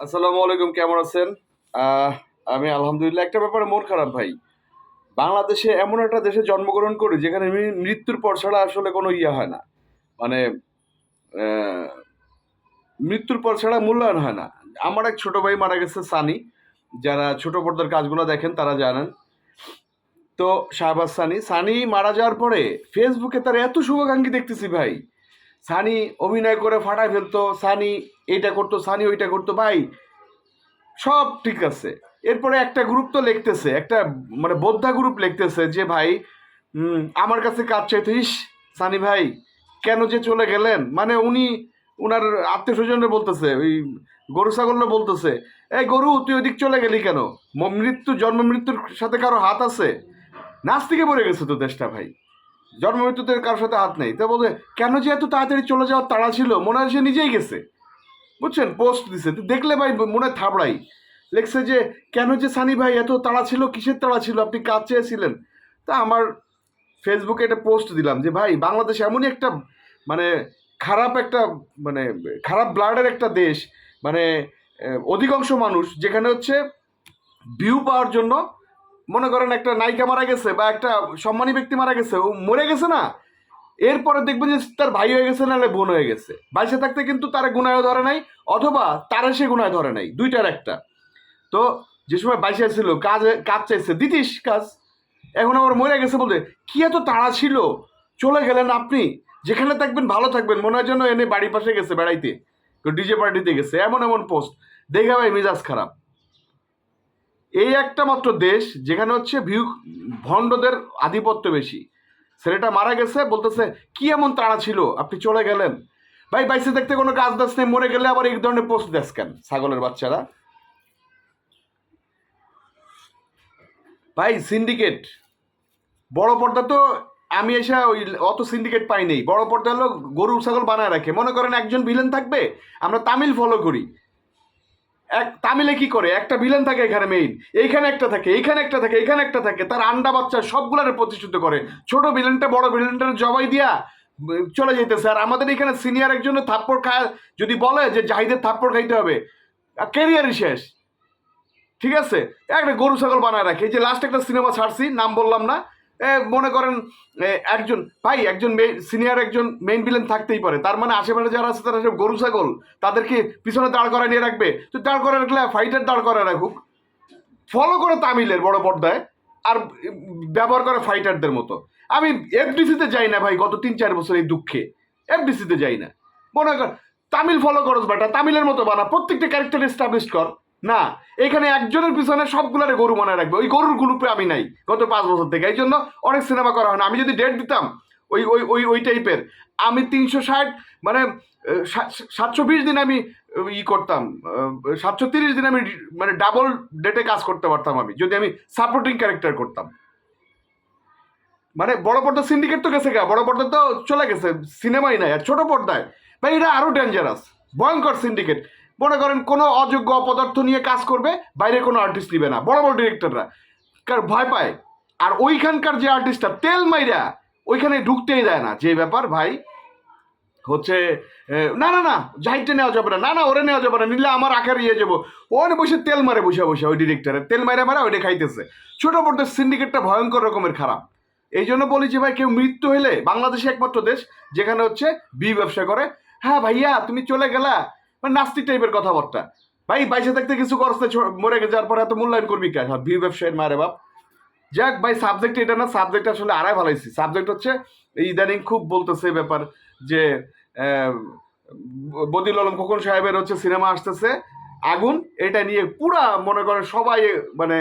আসসালামু আলাইকুম, কেমন আছেন? আমি আলহামদুলিল্লাহ, একটা ব্যাপারে মন খারাপ ভাই। বাংলাদেশে এমন একটা দেশে জন্মগ্রহণ করি যেখানে মৃত্যুর পর ছাড়া আসলে কোনো ইয়ে হয় না। মানে মৃত্যুর পর ছাড়া মূল্যায়ন হয় না। আমার এক ছোট ভাই মারা গেছে, সানি। যারা ছোট পর্দার কাজগুলো দেখেন, তারা জানেন। তো, শাহবাজ সানি। সানি মারা যাওয়ার পরে ফেসবুকে তার এত শুভাকাঙ্ক্ষী দেখতেছি ভাই। সানি অভিনয় করে ফাটায় ফেলতো, সানি এইটা করতো, সানি ওইটা করতো, ভাই সব ঠিক আছে। এরপরে একটা গ্রুপ তো লিখতেছে, একটা মানে বোদ্ধা গ্রুপ লিখতেছে যে, ভাই আমার কাছে কাজ চাইতো, ইস, সানি ভাই, কেন যে চলে গেলেন? মানে উনি, উনার আত্মীয় স্বজনরা বলতেছে, ওই গরু ছাগলরা বলতেছে, এই গরু, তুই ওদিক চলে গেলি কেন? মৃত্যু, জন্ম মৃত্যুর সাথে কারও হাত আছে? নাস্তিকে পড়ে গেছে তো দেশটা, ভাই। জন্ম মৃত্যুতে কারোর সাথে হাত নেই। তো বলতে কেন যে এত তাড়াতাড়ি চলে যাওয়ার তাড়া ছিল? মনে হয় সে নিজেই গেছে। বুঝছেন? পোস্ট দিছে। দেখলে ভাই, মনে থাবড়াই। লেখছে যে, কেন যে সানি ভাই এত তাড়া ছিল, কিসের তাড়া ছিল? আপনি কাজ চেয়েছিলেন? তা আমার ফেসবুকে একটা পোস্ট দিলাম যে, ভাই, বাংলাদেশ এমনই একটা মানে খারাপ একটা মানে খারাপ ব্লাডের একটা দেশ মানে অধিকাংশ মানুষ যেখানে হচ্ছে ভিউ পাওয়ার জন্য মনে করেন একটা নায়িকা মারা গেছে বা একটা সম্মানী ব্যক্তি মারা গেছে, ও মরে গেছে না? এরপরে দেখবেন যে তার ভাই হয়ে গেছে নাহলে বোন হয়ে গেছে। বাইসে থাকতে কিন্তু তারা গুনায় ধরে নাই, অথবা তারা সে গুনায় ধরে নাই, দুইটার একটা। তো যে সময় বাইসে ছিল কাজ কাজ চাইছে, দিতিস কাজ, এখন আবার মরে গেছে বলতে, কি এত তাড়া ছিল? চলে গেলেন আপনি, যেখানে থাকবেন ভালো থাকবেন, মনে হয় যেন এনে বাড়ির পাশে গেছে বেড়াইতে ডিজে পার্টিতে গেছে, এমন এমন পোস্ট। দেখে ভাই, মেজাজ খারাপ। এই একটা মাত্র দেশ যেখানে হচ্ছে ভিউ ভণ্ডদের আধিপত্য বেশি। ছেলেটা মারা গেছে, বলতেছে, কি এমন তাড়া ছিল? আপনি চলে গেলেন? ভাই, বাইসে দেখতে কোনো কাজ দাস নেই, মরে গেলে আবার এই ধরনের পোস্ট দেশ কেন? ছাগলের বাচ্চারা। ভাই, সিন্ডিকেট। বড় পর্দা তো আমি এসে ওই অত সিন্ডিকেট পাই নেই। বড় পর্দা হলো গরু ছাগল বানায় রাখে। মনে করেন একজন ভিলেন থাকবে, আমরা তামিল ফলো করি। এক তামিলে কি করে? একটা ভিলেন থাকে এখানে মেইন এইখানে একটা থাকে, এইখানে একটা থাকে, এইখানে একটা থাকে। তার আন্ডা বাচ্চা সবগুলারে প্রতিষ্ঠিত করে। ছোট ভিলেনটা বড় ভিলেনটার জবাই দিয়া চলে যেতেছে আর আমাদের এখানে সিনিয়র একজনের থাপ্পড় খায়, যদি বলে যে জাহিদের থাপ্পড় খাইতে হবে কেরিয়ারই শেষ। ঠিক আছে? একটা গরু ছাগল বানায় রাখে। যে লাস্ট একটা সিনেমা ছাড়ছি, নাম বললাম না। মনে করেন একজন, ভাই, একজন সিনিয়র একজন মেইন ভিলেন থাকতেই পারে। তার মানে আশেপাশে যারা আছে, তারা সব গরু, ছাগল, তাদেরকে পিছনে দাঁড় করায় নিয়ে রাখবে। তো দাঁড় করে রাখলে ফাইটার দাঁড় করে রাখুক। ফলো করে তামিলের বড় পর্দায়, আর ব্যবহার করে ফাইটারদের মতো। আমি এফডিসিতে যাই না ভাই, গত তিন, চার বছর এই দুঃখে। এফডিসিতে যাই না। মনে কর, তামিল ফলো করস বেটা, তামিলের মতো বানা। প্রত্যেকটা ক্যারেক্টার এস্টাবলিশ কর। না, এখানে একজনের পিছনে সবগুলারে গরু মনে রাখবে। ওই গরুর গ্রুপে আমি নাই গত পাঁচ বছর থেকে। এই জন্য অনেক সিনেমা করা হয় না। আমি যদি ডেট দিতাম, ওই ওই ওই ওই টাইপের আমি তিনশো ষাট মানে সাতশো বিশ দিন আমি ই করতাম সাতশো তিরিশ দিন আমি মানে ডাবল ডেটে কাজ করতে পারতাম আমি, যদি আমি সাপোর্টিং ক্যারেক্টার করতাম। মানে বড় পর্দা সিন্ডিকেট তো গেছে গা, বড় পর্দা তো চলে গেছে, সিনেমাই নাই, আর ছোট পর্দায়। ভাই এটা আরও ডেঞ্জারাস ভয়ঙ্কর সিন্ডিকেট মনে করেন কোনো অযোগ্য অপদার্থ নিয়ে কাজ করবে, বাইরে কোনো আর্টিস্ট নিবে না। বড় বড় ডিরেক্টররা কার ভয় পায়। আর ওইখানকার যে আর্টিস্টটা তেল মাইরা ওইখানে ঢুকতেই দেয় না। যে ব্যাপার, ভাই, হচ্ছে না না না, জাহিদটা নেওয়া যাবে না। না না, ওরে নেওয়া যাবে না। নিলে আমার আকার ইয়ে যাব। ওনে বসে তেল মারে বসে বসে, ওই ডিরেক্টরের তেল মারে মারা, ওইটা খাইতেছে। ছোট পর্দার সিন্ডিকেটটা ভয়ঙ্কর রকমের খারাপ। এই জন্য বলি যে, ভাই, কেউ মৃত্যু হলে বাংলাদেশে একমাত্র দেশ, যেখানে হচ্ছে বি ব্যবসা করে। হ্যাঁ ভাইয়া, তুমি চলে গেলা। মানে নাস্তিক টাইপের কথাবার্তা। ভাই বাইসে থাকতে কিছু করছে মরে গেছে যাওয়ার পরে এত মূল্যায়ন করবি কাজ বি ব্যবসায়ের মারে বাপ। যাক ভাই সাবজেক্ট এটা না সাবজেক্ট আসলে আড়াই ভালাইছি সাবজেক্ট হচ্ছে, ইদানিং খুব বলতেছে ব্যাপার যে বদিল আলম খোকন সাহেবের হচ্ছে সিনেমা আসতেছে। আগুন, এটা নিয়ে পুরা মনে করেন সবাই মানে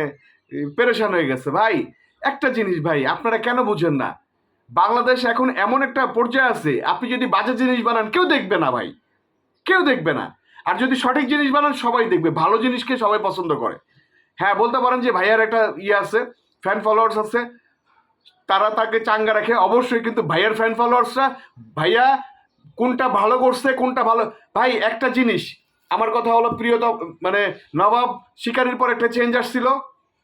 পেরেশান হয়ে গেছে। ভাই, একটা জিনিস ভাই, আপনারা কেন বুঝেন না? বাংলাদেশ এখন এমন একটা পর্যায়ে আছে, আপনি যদি বাজে জিনিস বানান, কেউ দেখবে না ভাই। কেউ দেখবে না। আর যদি সঠিক জিনিস বানান, সবাই দেখবে। ভালো জিনিসকে সবাই পছন্দ করে। হ্যাঁ বলতে পারেন যে ভাইয়ার একটা ইয়ে আছে ফ্যান ফলোয়ার্স আছে। তারা তাকে চাঙ্গা রাখে। অবশ্যই কিন্তু ভাইয়ার ফ্যান ফলোয়ার্সরা ভাইয়া কোনটা ভালো করছে, কোনটা ভালো ভাই, একটা জিনিস। আমার কথা হলো প্রিয়তম মানে নবাব শিকারির পর একটা চেঞ্জ আসছিল।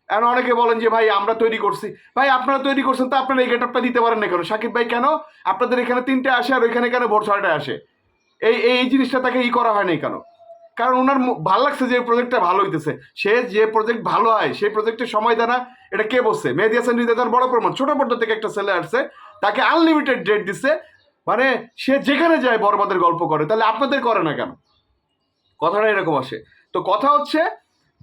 এখন অনেকে বলেন যে, ভাই, আমরা তৈরি করছি। ভাই, আপনারা তৈরি করছেন তো আপনারা এই গেটআপটা দিতে পারেন না কেন? সাকিব ভাই, কেন? আপনাদের এখানে তিনটে আসে আর ওইখানে কেন ভোট ছয়টা আসে? এই এই জিনিসটা তাকে ই করা হয়নি কেন? কারণ ওনার ভালো লাগছে যে প্রজেক্টটা ভালো হইতেছে। সে যে প্রজেক্ট ভালো হয়, সেই প্রজেক্টে সময় দেয় না এটা কে বসছে মেহেদি হাসান হৃদয় তার বড় প্রমাণ। ছোট পর্দা থেকে একটা ছেলে আসছে, তাকে আনলিমিটেড ডেট দিচ্ছে মানে সে যেখানে যায় বরবাদের গল্প করে, তাহলে আপনাদের করে না কেন? কথাটা এরকম আসে। তো কথা হচ্ছে,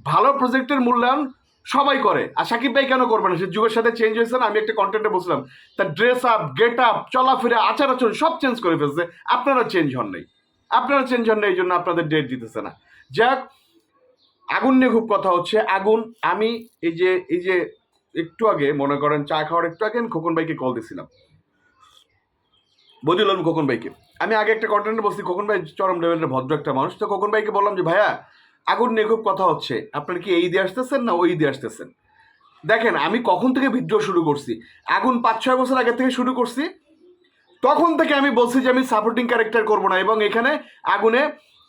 ভালো প্রজেক্টের মূল্যায়ন সবাই করে। আর সাকিব ভাই কেন করবে না? সে যুগের সাথে চেঞ্জ হয়েছে না? আমি একটা কন্টেন্টে বসলাম তার ড্রেস আপ গেট আপ চলাফেরা, আচার আচরণ সব চেঞ্জ করে ফেলছে। আপনারা চেঞ্জ হন নাই। আপনারা চেঞ্জ হন না এই জন্য আপনাদের ডেট দিতেছে না। যাক, আগুন নিয়ে খুব কথা হচ্ছে। আগুন, আমি এই যে এই যে একটু আগে, মনে করেন চা খাওয়ার একটু আগে, আমি খোকন ভাইকে কল দিছিলাম বদিল খোকন ভাইকে। আমি আগে একটা কন্টেন্টে বলছি, খোকন ভাই চরম লেভেলের ভদ্র একটা মানুষ। তো খোকন ভাইকে বললাম যে, ভাইয়া আগুন নিয়ে খুব কথা হচ্ছে। আপনার কি এই দিয়ে আসতেছেন না ওই দিয়ে আসতেছেন? দেখেন, আমি কখন থেকে ভিডিও শুরু করছি? আগুন পাঁচ, ছয় বছর আগে থেকে শুরু করছি। তখন থেকে আমি বলছি যে আমি সাপোর্টিং ক্যারেক্টার করব না এবং এখানে আগুনে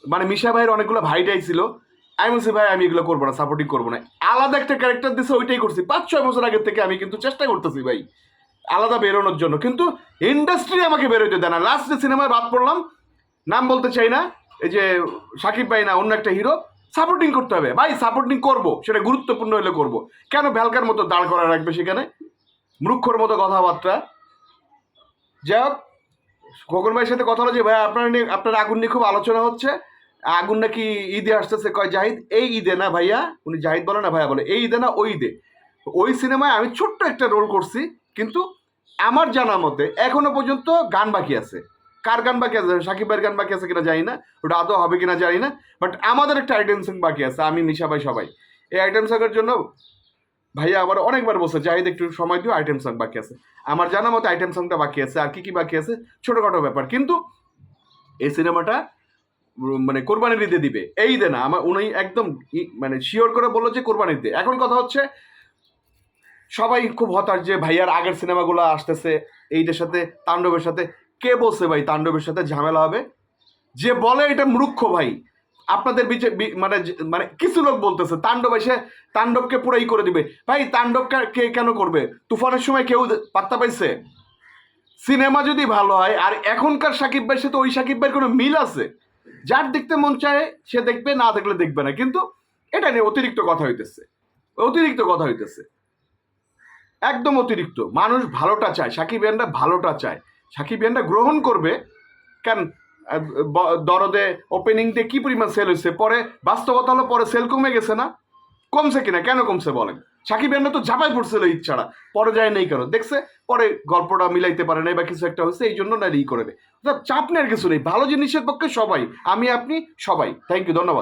মানে মিশা ভাইয়ের অনেকগুলো ভাইটাই ছিল। আমি বলছি, ভাই, আমি এগুলো করব না সাপোর্টিং করব না। আলাদা একটা ক্যারেক্টার দিছে, ওইটাই করছি। পাঁচ, ছয় বছর আগে থেকে আমি কিন্তু চেষ্টা করতেছি, ভাই, আলাদা বেরোনোর জন্য। কিন্তু ইন্ডাস্ট্রি আমাকে বেরোতে দেয় না। লাস্ট যে সিনেমায় বাদ পড়লাম, নাম বলতে চাই না, এই যে সাকিব ভাই না, অন্য একটা হিরো সাপোর্টিং করতে হবে। ভাই সাপোর্টিং করব, সেটা গুরুত্বপূর্ণ হলে করব। কেন ভ্যালকার মতো দাঁড় করা রাখবে সেখানে? মূর্খর মতো কথাবার্তা। যাই হোক, খোকন ভাইয়ের সাথে কথা হলো যে, ভাই, আপনার নিয়ে, আপনার আগুন নিয়ে খুব আলোচনা হচ্ছে। আগুন নাকি ঈদে আসতেছে? কয়, জাহিদ, এই ঈদে না ভাইয়া। উনি জাহিদ বলে না, ভাইয়া বলে। এই ঈদে না, ওই ঈদে। ওই সিনেমায় আমি ছোট্ট একটা রোল করছি, কিন্তু আমার জানা মতে এখনও পর্যন্ত গান বাকি আছে। কার গান বাকি আছে? সাকিব ভাইয়ের গান বাকি আছে কিনা জানি না, ওটা আদৌ হবে কিনা জানি না বাট আমাদের একটা আইটেম সং বাকি আছে, আমি, নিশা ভাই সবাই। এই আইটেম সঙ্গের জন্য ভাইয়া আবার অনেকবার বলছে, জাহিদ একটু সময় দিও আইটেম সং বাকি আছে। আমার জানা মতো আইটেম সংটা বাকি আছে, আর কি কি বাকি আছে, ছোটোখাটো ব্যাপার। কিন্তু এই সিনেমাটা মানে কোরবানির ঈদে দিবে। এই ঈদে না, আমার উনি একদম মানে শিওর করে বলল যে কোরবানির ঈদে। এখন কথা হচ্ছে, সবাই খুব হতাশ যে ভাইয়ার আগের সিনেমাগুলো আসতেছে এইটার সাথে, তাণ্ডবের সাথে। কে বলছে ভাই তাণ্ডবের সাথে ঝামেলা হবে? যে বলে এটা মূর্খ ভাই। আপনাদের বিচে মানে মানে কিছু লোক বলতেছে, তাণ্ডব এসে তাণ্ডবকে পুরাই করে দিবে। ভাই, তাণ্ডব কে- কেন করবে? তুফানের সময় কেউ পাত্তা পাইছে? সিনেমা যদি ভালো হয়, আর এখনকার সাকিব ভাইয়ের সাথে ওই সাকিব ভাইয়ের কোনো মিল আছে? যার দেখতে মন চায়, সে দেখবে, না দেখলে দেখবে না। কিন্তু এটা নিয়ে অতিরিক্ত কথা হইতেছে। অতিরিক্ত কথা হইতেছে। একদম অতিরিক্ত। মানুষ ভালোটা চায়, সাকিব ইয়ানরা ভালোটা চায়। সাকিব ইয়ানরা গ্রহণ করবে। কেন? দরদে ওপেনিং দিয়ে কি পরিমাণ সেল হয়েছে? পরে বাস্তবতা হলো পরে সেল কমে গেছে না? কমছে কিনা? কেন কমছে বলেন? সাকিব ইয়ানরা তো ঝাপাই পড়ছিল ঈদ ছাড়া পরে যায় নেই কেন? দেখছে, পরে গল্পটা মিলাইতে পারে নাই বা কিছু একটা হয়েছে, এই জন্য না ই করে দেয়। চাপ নেওয়ার কিছু নেই। ভালো জিনিসের পক্ষে সবাই, আমি, আপনি, সবাই। থ্যাংক ইউ ধন্যবাদ।